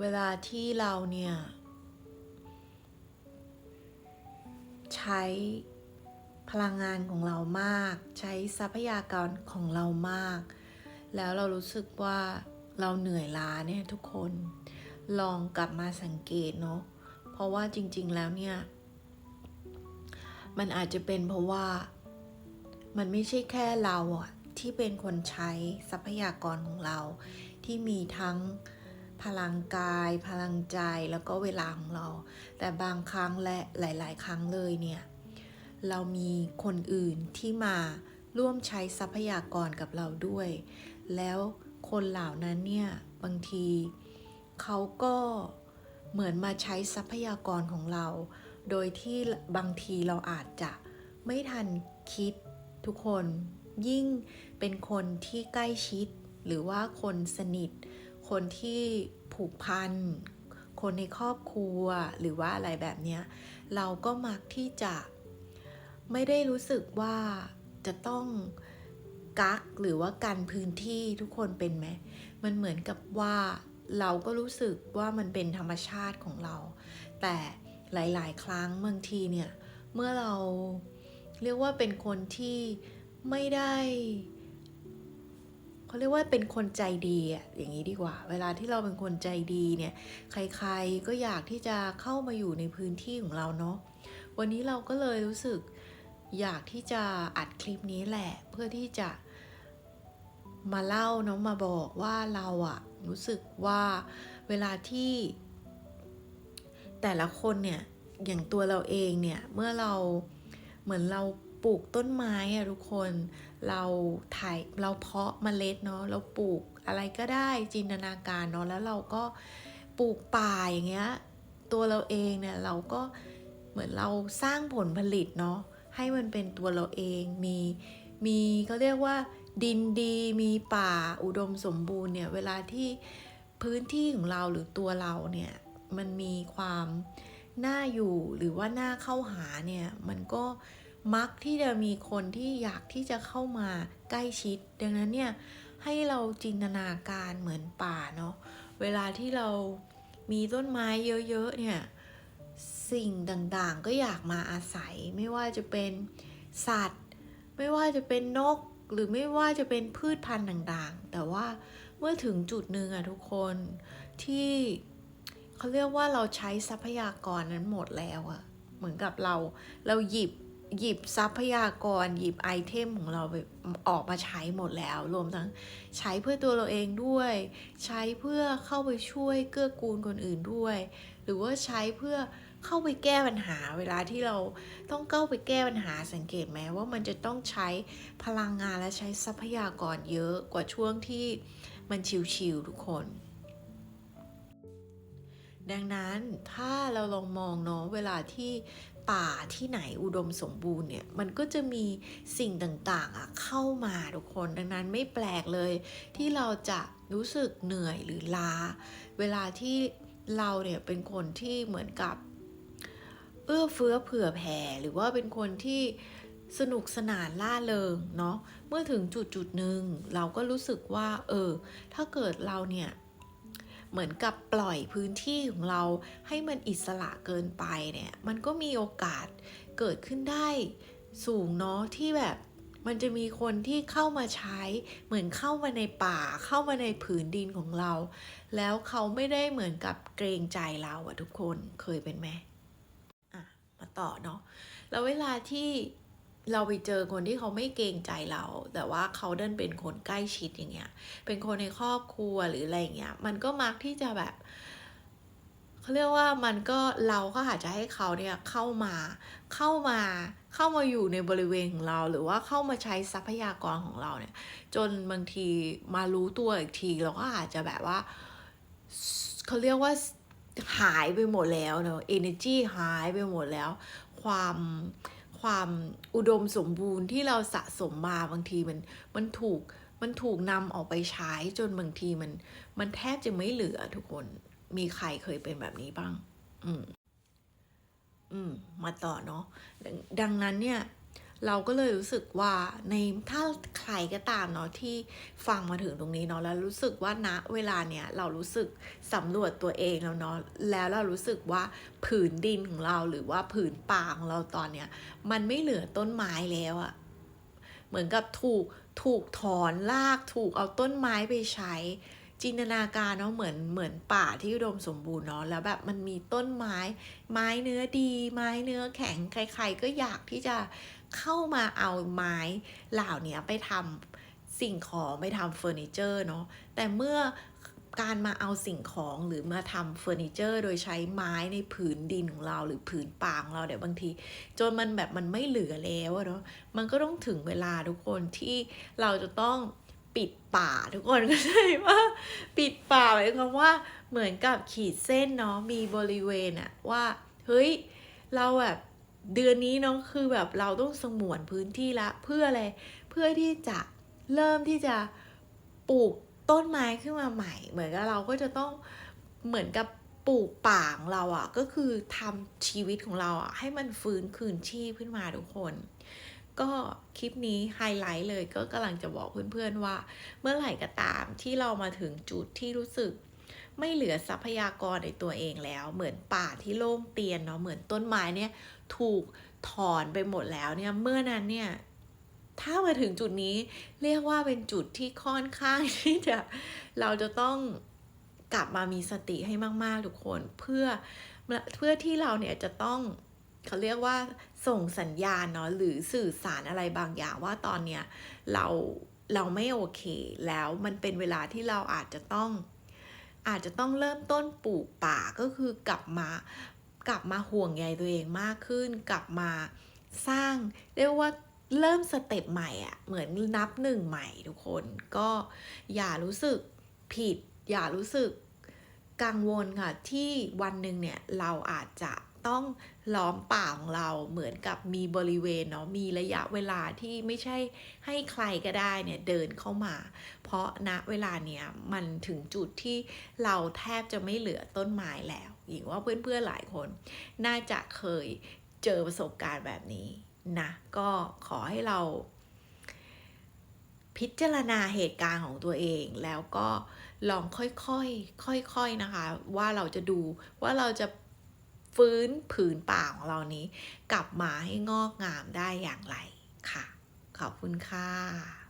เวลาที่เราเนี่ย ใช้พลังงานของเรามาก ใช้ทรัพยากรของเรามาก แล้วเรารู้สึกว่าเราเหนื่อยล้าเนี่ยทุกคนลองกลับมาสังเกตเนาะเพราะว่าจริง ๆแล้วเนี่ย มันอาจจะเป็นเพราะว่า มันไม่ใช่แค่เราอะที่เป็นคนใช้ทรัพยากรของเราที่มีทั้ง พลังกาย พลังใจแล้วก็เวลาของเรา แต่บางครั้งและหลาย ๆ ครั้งเลยเนี่ย เรามีคนอื่นที่มาร่วมใช้ทรัพยากรกับเราด้วย แล้วคนเหล่านั้นเนี่ย บางทีเขาก็เหมือนมาใช้ทรัพยากรของเรา โดยที่บางทีเราอาจจะไม่ทันคิดทุกคนยิ่งเป็นคนที่ใกล้ชิดหรือว่าคนสนิท คนที่ผูกพัน คนในครอบครัวหรือว่าอะไรแบบนี้เราก็มักที่จะไม่ได้รู้สึกว่าจะต้องกักหรือว่ากันพื้นที่ทุกคนเป็นไหม มันเหมือนกับว่าเราก็รู้สึกว่ามันเป็นธรรมชาติของเรา แต่หลาย ๆ ครั้งบางทีเนี่ย เมื่อเราเรียกว่าเป็นคนที่ไม่ได้ เขาเรียกว่าเป็นคนใจดีอะอย่างนี้ดีกว่า เวลาที่เราเป็นคนใจดีเนี่ย ใครๆก็อยากที่จะเข้ามาอยู่ในพื้นที่ของเราเนาะ วันนี้เราก็เลยรู้สึกอยากที่จะอัดคลิปนี้แหละ เพื่อที่จะมาเล่าเนาะมาบอกว่าเราอะรู้สึกว่าเวลาที่แต่ละคนเนี่ยอย่างตัวเราเองเนี่ยเมื่อเราเหมือนเราปลูกต้นไม้อะทุกคน เราถ่ายเราเพาะเมล็ดเนาะเราปลูกอะไรก็ได้จินตนาการเนาะแล้วเราก็ปลูกป่าอย่างเงี้ยตัวเราเองเนี่ยเราก็เหมือนเราสร้างผลผลิตเนาะให้มันเป็นตัวเราเองมีมีเขาเรียกว่า ดินดีมีป่าอุดมสมบูรณ์เนี่ยเวลาที่พื้นที่ของเราหรือตัวเราเนี่ยมันมีความน่าอยู่หรือว่าน่าเข้าหาเนี่ยมันก็ มักที่จะมีคนที่อยากที่จะเข้ามาใกล้ชิด ดังนั้นเนี่ยให้เราจินตนาการเหมือนป่าเนาะเวลาที่เรามีต้นไม้เยอะๆเนี่ยสิ่งต่างๆก็อยากมาอาศัยไม่ว่าจะเป็นสัตว์ ไม่ว่าจะเป็นนก หรือไม่ว่าจะเป็นพืชพันธุ์ต่างๆ แต่ว่าเมื่อถึงจุดหนึ่งอะทุกคนที่เขาเรียกว่าเราใช้ทรัพยากรนั้นหมดแล้วอะเหมือนกับเราเราหยิบ หยิบทรัพยากรหยิบไอเทมของเราไปออกมาใช้หมดแล้ว รวมทั้งใช้เพื่อตัวเราเองด้วย ใช้เพื่อเข้าไปช่วยเกื้อกูลคนอื่นด้วย หรือว่าใช้เพื่อเข้าไปแก้ปัญหาเวลาที่เราต้องเข้าไปแก้ปัญหาสังเกตไหมว่ามันจะต้องใช้พลังงานและใช้ทรัพยากรเยอะกว่าช่วงที่มันชิวๆทุกคน ดังนั้นถ้าเราลองมองเนาะเวลาที่ ป่าที่ไหนอุดมสมบูรณ์เนี่ย มันก็จะมีสิ่งต่างๆอะเข้ามาทุกคน ดังนั้นไม่แปลกเลย ที่เราจะรู้สึกเหนื่อยหรือล้า เวลาที่เราเนี่ยเป็นคนที่เหมือนกับ เอื้อเฟื้อเผื่อแผ่ หรือว่าเป็นคนที่สนุกสนานล่าเริงเนาะ เมื่อถึงจุดจุดหนึ่งเราก็รู้สึกว่า เออ ถ้าเกิดเราเนี่ย เหมือนกับปล่อยพื้นที่ของเราให้มันอิสระเกินไปเนี่ย มันก็มีโอกาสเกิดขึ้นได้สูงเนาะที่แบบมันจะมีคนที่เข้ามาใช้เหมือนเข้ามาในป่าเข้ามาในผืนดินของเรา แล้วเขาไม่ได้เหมือนกับเกรงใจเราอะทุกคนเคยเป็นไหมอะมาต่อเนาะแล้วเวลาที่ เราไปเจอคนที่เขาไม่เกรงใจเรา แต่ว่าเขาเดินเป็นคนใกล้ชิดอย่างเงี้ย เป็นคนในครอบครัวหรืออะไรอย่างเงี้ย มันก็มักที่จะแบบเขาเรียกว่ามันก็เราก็อาจจะให้เขาเนี่ยเข้ามาเข้ามาเข้ามาอยู่ในบริเวณของเรา หรือว่าเข้ามาใช้ทรัพยากรของเราเนี่ย จนบางทีมารู้ตัวอีกทีเราก็อาจจะแบบว่าเขาเรียกว่าหายไปหมดแล้วเนอะ energy หายไปหมดแล้ว ความ ความอุดมสมบูรณ์ที่เราสะสมมาบางทีมันมันถูกมันถูกนำออกไปใช้จนบางทีมัน มันแทบจะไม่เหลือทุกคนมีใครเคยเป็นแบบนี้บ้าง อืม อืม มาต่อเนาะดดังนั้นเนี่ย เราก็เลยรู้สึกว่าในถ้าใครก็ตามเนาะที่ฟังมาถึงตรงนี้เนาะแล้วรู้สึกว่าณเวลาเนี้ยเรารู้สึกสำรวจตัวเองแล้วเนาะแล้วเรารู้สึกว่าผืนดินของเราหรือว่าผืนป่าของเราตอนเนี้ยมันไม่เหลือต้นไม้แล้วอะเหมือนกับถูกถูกถอนรากถูกเอาต้นไม้ไปใช้จินตนาการเนาะเหมือนเหมือนป่าที่อุดมสมบูรณ์เนาะแล้วแบบมันมีต้นไม้ ไม้เนื้อดี ไม้เนื้อแข็งใครๆก็อยากที่จะ เข้ามาเอาไม้เหล่านี้ไปทำสิ่งของไปทำเฟอร์นิเจอร์เนาะแต่เมื่อการมาเอาสิ่งของหรือมาทำเฟอร์นิเจอร์ โดยใช้ไม้ในผืนดินของเราหรือผืนป่าของเราเดี๋ยวบางที จนมันแบบมันไม่เหลือแล้วเนาะมันก็ต้องถึงเวลาทุกคนที่เราจะต้องปิดป่าทุกคนก็ใช่ว่าปิดป่าหมายความว่าเหมือนกับขีดเส้นเนาะมีบริเวณอะว่า เฮ้ย เราแบบ เดือนนี้เนาะคือแบบเราต้องสงวนพื้นที่ละ เพื่ออะไรเพื่อที่จะเริ่มที่จะปลูกต้นไม้ขึ้นมาใหม่ เหมือนกับเราก็จะต้องเหมือนกับปลูกป่าของเราอะ่ะก็คือทำชีวิตของเราอะ่ะให้มันฟื้นคืนชีพขึ้นมาทุกคน ก็คลิปนี้ไฮไลท์เลยก็กำลังจะบอกเพื่อนๆว่า เมื่อไหร่ก็ตามที่เรามาถึงจุดที่รู้สึก ไม่เหลือทรัพยากรในตัวเองแล้ว เหมือนป่าที่โล่งเตียนเนาะเหมือนต้นไม้เนี่ยถูกถอนไปหมดแล้วเนี่ยเมื่อนั้นเนี่ยถ้ามาถึงจุดนี้เรียกว่าเป็นจุดที่ค่อนข้างที่จะเราจะต้องกลับมามีสติให้มาก ๆ ทุกคนเพื่อเพื่อที่เราเนี่ยจะต้องเขาเรียกว่าส่งสัญญาณเนาะหรือสื่อสารอะไรบางอย่างว่าตอนเนี้ยเราเราไม่โอเค แล้วมันเป็นเวลาที่เราอาจจะต้อง อาจจะต้องเริ่มต้นปลูกป่าก็คือกลับมากลับมาห่วงใยตัวเองมากขึ้น กลับมาสร้างเรียกว่าเริ่มสเต็ปใหม่อะ่ะเหมือนนับหนึ่งใหม่ทุกคน ก็อย่ารู้สึกผิด อย่ารู้สึกกังวลค่ะที่วันหนึ่งเนี่ยเราอาจจะต้อง ล้อมป่าของเราเหมือนกับมีบริเวณเนาะมีระยะเวลาที่ไม่ใช่ให้ใครก็ได้เนี่ยเดินเข้ามา เพราะณเวลาเนี้ยมันถึงจุดที่เราแทบจะไม่เหลือต้นไม้แล้วหญิงว่าเพื่อนๆหลายคน น่าจะเคยเจอประสบการณ์แบบนี้นะก็ขอให้เรา พิจารณาเหตุการณ์ของตัวเองแล้วก็ลองค่อยๆค่อยๆนะคะ ว่าเราจะดูว่าเราจะ ฟื้นผืนป่าของเรานี้ กลับมาให้งอกงามได้อย่างไรค่ะ ขอบคุณค่ะ